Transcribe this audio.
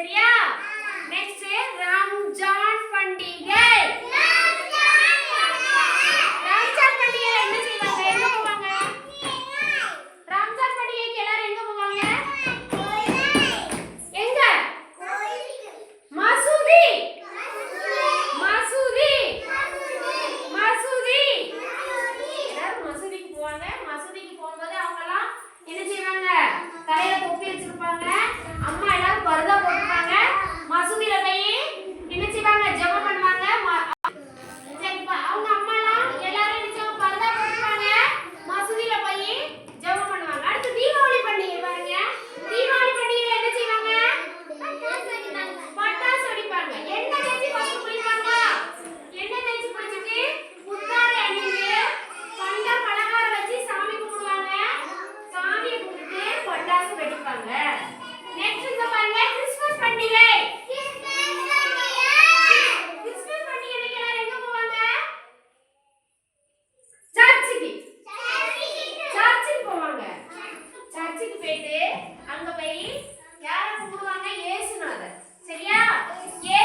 Sería போயிட்டு அங்க போய் யார கூப்பிடுவாங்க? ஏசுநாதர் சரியா? ஏ